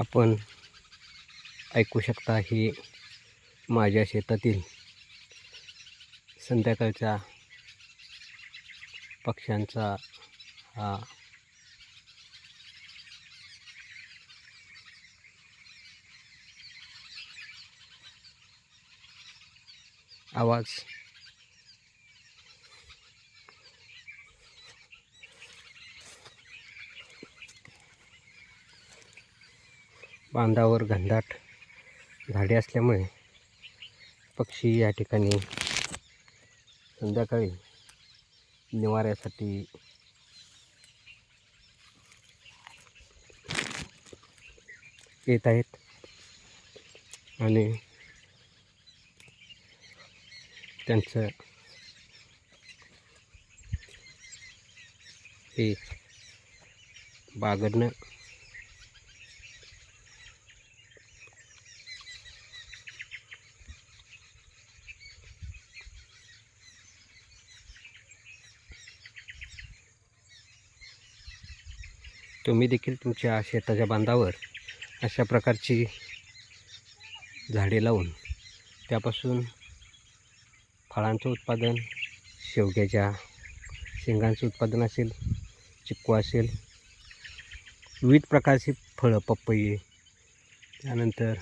आपण ऐकू शकता हे माझ्या शेतातील संध्याकाळच्या पक्ष्यांचा हा आवाज. बांधावर घनदाट झाडे असल्यामुळे पक्षी या ठिकाणी संध्याकाळी निवाऱ्यासाठी येत आहेत. आणि त्यांचं हे बागडणं तुम्ही देखील तुमच्या शेताच्या बांधावर अशा प्रकारची झाडे लावून त्यापासून फळांचं उत्पादन शेवग्याच्या शेंगांचं उत्पादन असेल चिक्कू असेल विविध प्रकारची फळं पपई त्यानंतर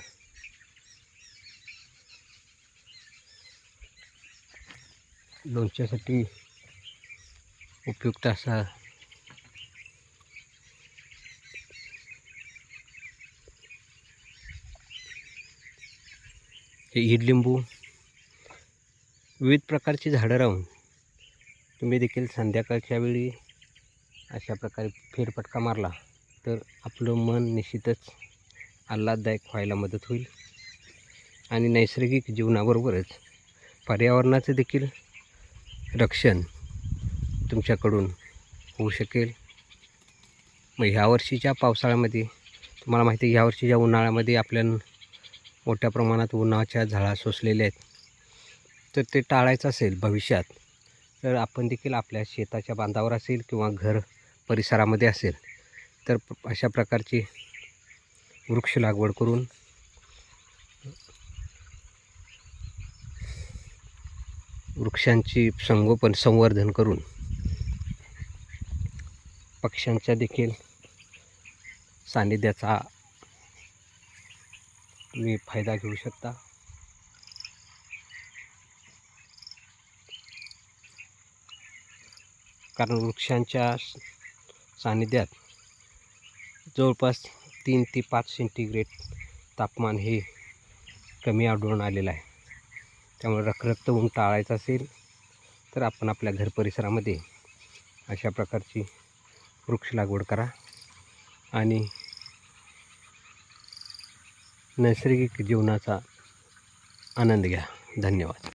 लोणच्यासाठी उपयुक्त असा हे ईडलिंबू विविध प्रकारची झाडं राहून तुम्ही देखील संध्याकाळच्या वेळी अशा प्रकारे फेरफटका मारला तर आपलं मन निश्चितच आल्हाददायक व्हायला मदत होईल. आणि नैसर्गिक जीवनाबरोबरच पर्यावरणाचं देखील रक्षण तुमच्याकडून होऊ शकेल. मग ह्या वर्षीच्या पावसाळ्यामध्ये तुम्हाला माहिती आहे ह्या वर्षीच्या उन्हाळ्यामध्ये आपल्या मोठ्या प्रमाणात उन्हाच्या झाळा सोसलेल्या आहेत. तर ते टाळायचं असेल भविष्यात तर आपण देखील आपल्या शेताच्या बांधावर असेल किंवा घर परिसरामध्ये असेल तर अशा प्रकारची वृक्ष लागवड करून वृक्षांची संगोपन संवर्धन करून पक्ष्यांच्या देखील सान्निध्याचा तुम्ही फायदा घेऊ शकता. कारण वृक्षांच्या सानिध्यात सान्निध्यात जवळपास तीन ते पाच सेंटीग्रेड तापमान हे कमी आढळून आलेलं आहे. त्यामुळे रखरखत ऊन टाळायचं असेल तर आपण आपल्या घर परिसरामध्ये अशा प्रकारची वृक्ष लागवड करा आणि नैसर्गिक जीवनाचा आनंद घ्या. धन्यवाद.